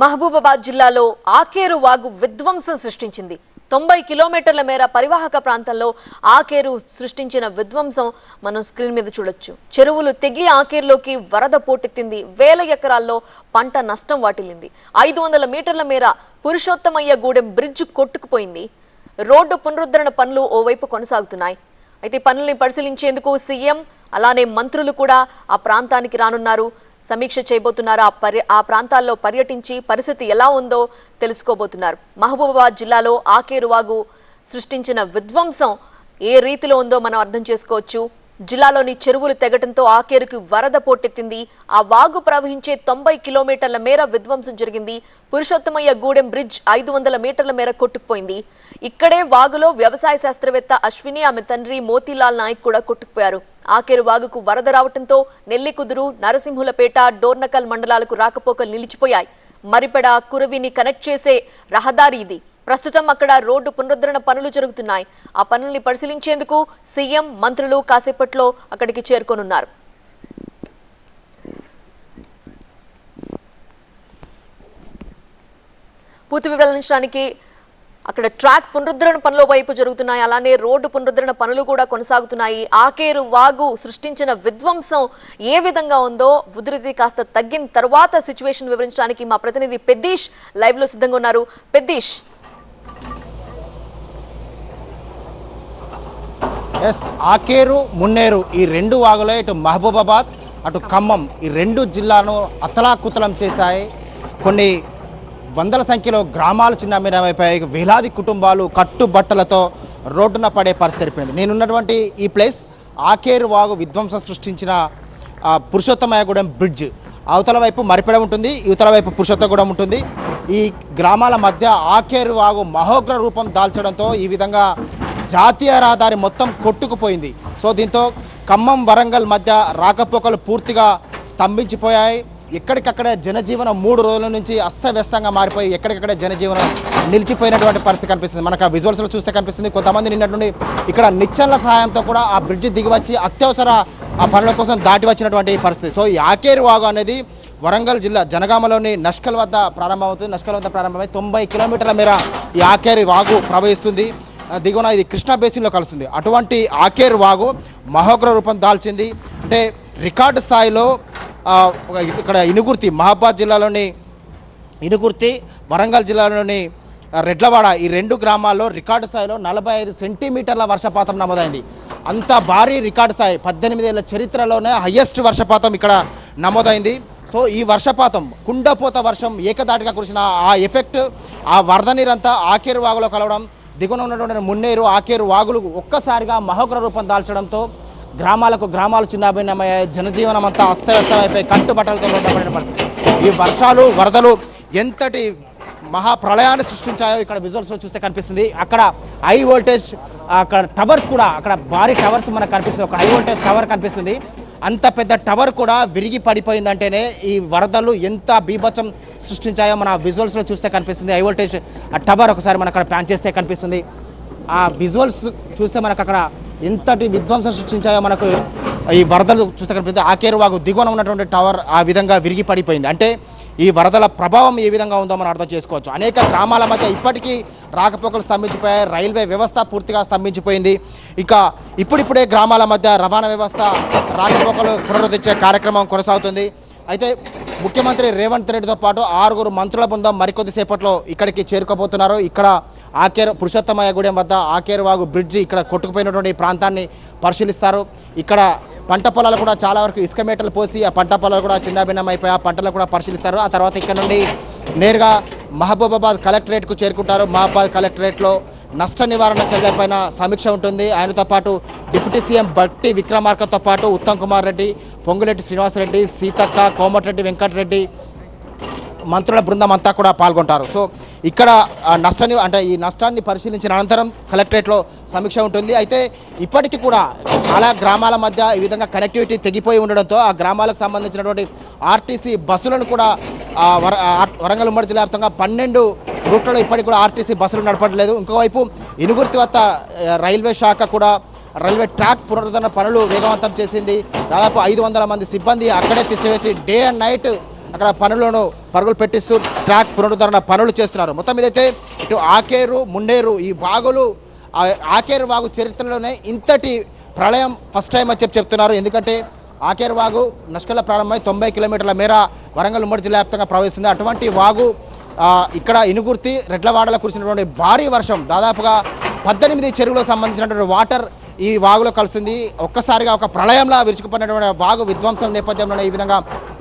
మహబూబాబాద్ జిల్లాలో ఆకేరు వాగు విధ్వంసం సృష్టించింది. తొంభై కిలోమీటర్ల మేర పరివాహక ప్రాంతంలో ఆకేరు సృష్టించిన విధ్వంసం మనం స్క్రీన్ మీద చూడొచ్చు. చెరువులు తెగి ఆకేరులోకి వరద పోటెత్తింది. వేల ఎకరాల్లో పంట నష్టం వాటిల్లింది. ఐదు వందల మీటర్ల మేర పురుషోత్తమయ్య గూడెం బ్రిడ్జ్ కొట్టుకుపోయింది. రోడ్డు పునరుద్ధరణ పనులు ఓవైపు కొనసాగుతున్నాయి. అయితే పనుల్ని పరిశీలించేందుకు సీఎం అలానే మంత్రులు కూడా ఆ ప్రాంతానికి రానున్నారు. సమీక్ష చేయబోతున్నారు. ఆ పర్య ఆ ప్రాంతాల్లో పర్యటించి పరిస్థితి ఎలా ఉందో తెలుసుకోబోతున్నారు. మహబూబాబాద్ జిల్లాలో ఆకేరు వాగు సృష్టించిన విధ్వంసం ఏ రీతిలో ఉందో మనం అర్థం చేసుకోవచ్చు. జిల్లాలోని చెరువులు తెగటంతో ఆకేరుకు వరద పోటెత్తింది. ఆ వాగు ప్రవహించే తొంభై కిలోమీటర్ల మేర విధ్వంసం జరిగింది. పురుషోత్తమయ్య గూడెం బ్రిడ్జ్ ఐదు వందల మీటర్ల మేర కొట్టుకుపోయింది. ఇక్కడే వాగులో వ్యవసాయ శాస్త్రవేత్త అశ్విని ఆమె తండ్రి మోతీలాల్ నాయక్ కూడా కొట్టుకుపోయారు. ఆకేరు వాగుకు వరద రావడంతో నెల్లికుదురు నరసింహులపేట డోర్నకల్ మండలాలకు రాకపోకలు నిలిచిపోయాయి. మరిపెడ కురవిని కనెక్ట్ చేసే రహదారి ఇది. ప్రస్తుతం అక్కడ రోడ్డు పునరుద్ధరణ పనులు జరుగుతున్నాయి. ఆ పనుల్ని పరిశీలించేందుకు సీఎం మంత్రులు కాసేపట్లో అక్కడికి చేరుకోనున్నారు. పూర్తి వివరాలు అందించడానికి అక్కడ ట్రాక్ పునరుద్ధరణ పనుల వైపు జరుగుతున్నాయి. అలానే రోడ్డు పునరుద్ధరణ పనులు కూడా కొనసాగుతున్నాయి. ఆకేరు వాగు సృష్టించిన విధ్వంసం ఏ విధంగా ఉందో ఉధృతి కాస్త తగ్గిన తర్వాత సిచ్యువేషన్ వివరించడానికి మా ప్రతినిధి పెద్దీష్ లైవ్లో సిద్ధంగా ఉన్నారు. పెద్దీష్ ఎస్ ఆకేరు మున్నేరు ఈ రెండు వాగులే ఇటు మహబూబాబాద్ అటు ఖమ్మం. ఈ రెండు జిల్లాను అతలాకుతలం చేశాయి. కొన్ని వందల సంఖ్యలో గ్రామాలు చిన్నమైపోయాయి వేలాది కుటుంబాలు కట్టుబట్టలతో రోడ్డున పడే పరిస్థితి ఏర్పడింది. నేనున్నటువంటి ఈ ప్లేస్ ఆకేరు వాగు విధ్వంసం సృష్టించిన పురుషోత్తమయగూడెం బ్రిడ్జ్. అవతల వైపు మరిపెడ ఉంటుంది యువతల వైపు పురుషోత్తగూడెం ఉంటుంది. ఈ గ్రామాల మధ్య ఆకేరు వాగు మహోగ్ర రూపం దాల్చడంతో ఈ విధంగా జాతీయ రహదారి మొత్తం కొట్టుకుపోయింది. సో దీంతో ఖమ్మం వరంగల్ మధ్య రాకపోకలు పూర్తిగా స్తంభించిపోయాయి. ఎక్కడికక్కడే జనజీవనం మూడు రోజుల నుంచి అస్తవ్యస్తంగా మారిపోయి ఎక్కడికక్కడే జనజీవనం నిలిచిపోయినటువంటి పరిస్థితి కనిపిస్తుంది. మనకు ఆ విజువల్స్లో చూస్తే కనిపిస్తుంది. కొంతమంది నిన్నటి నుండి ఇక్కడ నిచ్చెనల సహాయంతో కూడా ఆ బ్రిడ్జ్ దిగివచ్చి అత్యవసర ఆ పనుల కోసం దాటి వచ్చినటువంటి పరిస్థితి. సో ఈ ఆకేరు వాగు అనేది వరంగల్ జిల్లా జనగామలోని నష్కల్ వద్ద ప్రారంభమవుతుంది. నష్కల్ వద్ద ప్రారంభమై తొంభై కిలోమీటర్ల మేర ఈ ఆకేరు వాగు ప్రవహిస్తుంది. దిగువన ఇది కృష్ణా బేసిన్లో కలుస్తుంది. అటువంటి ఆకేర్ వాగు మహోగ్ర రూపం దాల్చింది. అంటే రికార్డు స్థాయిలో ఇక్కడ ఇనుగుర్తి మహాబాద్ జిల్లాలోని ఇనుగుర్తి వరంగల్ జిల్లాలోని రెడ్లవాడ ఈ రెండు గ్రామాల్లో రికార్డు స్థాయిలో నలభై ఐదు సెంటీమీటర్ల వర్షపాతం నమోదైంది. అంత భారీ రికార్డు స్థాయి పద్దెనిమిదేళ్ళ చరిత్రలోనే హయ్యెస్ట్ వర్షపాతం ఇక్కడ నమోదైంది. సో ఈ వర్షపాతం కుండపోత వర్షం ఏకదాటిగా కురిసిన ఆ ఎఫెక్ట్ ఆ వరద నీరంతా ఆఖేరు వాగులో కలవడం దిగున ఉన్నటువంటి మున్నేరు ఆకేరు వాగులు ఒక్కసారిగా మహోగ్ర రూపం దాల్చడంతో గ్రామాలకు గ్రామాలు చిన్నాభిన్నమయ్యాయి. జనజీవనం అంతా అస్తవ్యస్తమైపోయి కట్టుబట్టలతో ఉండబడిన పరిస్థితి. ఈ వర్షాలు వరదలు ఎంతటి మహాప్రళయాన్ని సృష్టించాయో ఇక్కడ విజువల్స్లో చూస్తే కనిపిస్తుంది. అక్కడ హై వోల్టేజ్ అక్కడ టవర్స్ కూడా అక్కడ భారీ టవర్స్ మనకు కనిపిస్తుంది. ఒక హై వోల్టేజ్ టవర్ కనిపిస్తుంది. అంత పెద్ద టవర్ కూడా విరిగి పడిపోయిందంటేనే ఈ వరదలు ఎంత బీభత్సం సృష్టించాయో మన విజువల్స్లో చూస్తే కనిపిస్తుంది. హై వోల్టేజ్ ఆ టవర్ ఒకసారి మనం అక్కడ ప్యాన్ చేస్తే కనిపిస్తుంది. ఆ విజువల్స్ చూస్తే మనకు అక్కడ ఎంతటి విధ్వంసం సృష్టించాయో మనకు ఈ వరదలు చూస్తే కనిపిస్తుంది. ఆకేరు వాగు దిగువన ఉన్నటువంటి టవర్ ఆ విధంగా విరిగి పడిపోయింది. అంటే ఈ వరదల ప్రభావం ఏ విధంగా ఉందో మనం అర్థం చేసుకోవచ్చు. అనేక గ్రామాల మధ్య ఇప్పటికీ రాకపోకలు స్తంభించిపోయాయి రైల్వే వ్యవస్థ పూర్తిగా స్తంభించిపోయింది. ఇక ఇప్పుడిప్పుడే గ్రామాల మధ్య రవాణా వ్యవస్థ రాకపోకలు పునరుద్ధరించే కార్యక్రమం కొనసాగుతుంది. అయితే ముఖ్యమంత్రి రేవంత్ రెడ్డితో పాటు ఆరుగురు మంత్రుల బృందం మరికొద్దిసేపట్లో ఇక్కడికి చేరుకోబోతున్నారు. ఇక్కడ ఆకేరు పురుషోత్తమయ్య గూడెం వద్ద ఆకేరువాగు బ్రిడ్జి ఇక్కడ కొట్టుకుపోయినటువంటి ప్రాంతాన్ని పరిశీలిస్తారు. ఇక్కడ పంట పొలాలు కూడా చాలా వరకు ఇసుక మేటలు పోసి ఆ పంట పొలాలు కూడా చిన్నభిన్నం అయిపోయి ఆ పంటలు కూడా పరిశీలిస్తారు. ఆ తర్వాత ఇక్కడ నుండి నేరుగా మహబూబాబాద్ కలెక్టరేట్కు చేరుకుంటారు. మహబూబాద్ కలెక్టరేట్లో నష్ట నివారణ చర్యలపైన సమీక్ష ఉంటుంది. ఆయనతో పాటు డిప్యూటీ సీఎం బట్టి విక్రమార్కతో పాటు ఉత్తమ్ కుమార్ రెడ్డి పొంగులెట్టి శ్రీనివాసరెడ్డి సీతక్క కోమటిరెడ్డి వెంకటరెడ్డి మంత్రుల బృందం అంతా కూడా పాల్గొంటారు. సో ఇక్కడ ఆ, నష్టాన్ని అంటే ఈ నష్టాన్ని పరిశీలించిన అనంతరం కలెక్టరేట్లో సమీక్ష ఉంటుంది. అయితే ఇప్పటికీ కూడా చాలా గ్రామాల మధ్య ఈ విధంగా కనెక్టివిటీ తెగిపోయి ఉండడంతో ఆ గ్రామాలకు సంబంధించినటువంటి ఆర్టీసీ బస్సులను కూడా వర వరంగల్ ఉమ్మడి జిల్లా వ్యాప్తంగా పన్నెండు రూట్లలో ఇప్పటికి కూడా ఆర్టీసీ బస్సులు నడపట్లేదు. ఇంకోవైపు ఇనుగుర్తి వద్ద రైల్వే శాఖ కూడా రైల్వే ట్రాక్ పునరుద్ధరణ పనులు వేగవంతం చేసింది. దాదాపు ఐదు వందల మంది సిబ్బంది అక్కడే తీసివేసి డే అండ్ నైట్ అక్కడ పనులను పరుగులు పెట్టిస్తూ ట్రాక్ పునరుద్ధరణ పనులు చేస్తున్నారు. మొత్తం మీదైతే ఇటు ఆకేరు ముండేరు ఈ వాగులు ఆకేరు వాగు చరిత్రలోనే ఇంతటి ప్రళయం ఫస్ట్ టైం అని చెప్పి చెప్తున్నారు. ఎందుకంటే ఆకేరు వాగు నష్కల ప్రారంభమై తొంభై కిలోమీటర్ల మేర వరంగల్ ఉమ్మడి జిల్లా వ్యాప్తంగా ప్రవహిస్తుంది. అటువంటి వాగు ఇక్కడ ఇనుగుర్తి రెడ్లవాడలో కురిసినటువంటి భారీ వర్షం దాదాపుగా పద్దెనిమిది చెరువులకు సంబంధించినటువంటి వాటర్ ఈ వాగులో కలిసింది. ఒక్కసారిగా ఒక ప్రళయంలా విరుచుకుపడినటువంటి వాగు విధ్వంసం నేపథ్యంలోనే ఈ విధంగా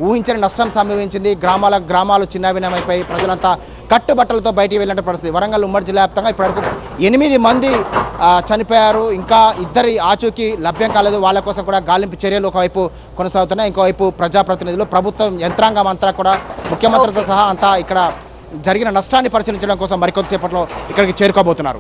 ఊహించని నష్టం సంభవించింది. గ్రామాల గ్రామాలు చిన్నాభిన్నమైపోయి ప్రజలంతా కట్టుబట్టలతో బయటికి వెళ్ళిన పరిస్థితి. వరంగల్ ఉమ్మడి జిల్లా వ్యాప్తంగా ఇప్పటివరకు ఎనిమిది మంది చనిపోయారు. ఇంకా ఇద్దరి ఆచూకీ లభ్యం కాలేదు. వాళ్ళ కోసం కూడా గాలింపు చర్యలు ఒకవైపు కొనసాగుతున్నాయి. ఇంకోవైపు ప్రజాప్రతినిధులు ప్రభుత్వం యంత్రాంగం అంతా కూడా ముఖ్యమంత్రితో సహా అంతా ఇక్కడ జరిగిన నష్టాన్ని పరిశీలించడం కోసం మరికొంతసేపట్లో ఇక్కడికి చేరుకోబోతున్నారు.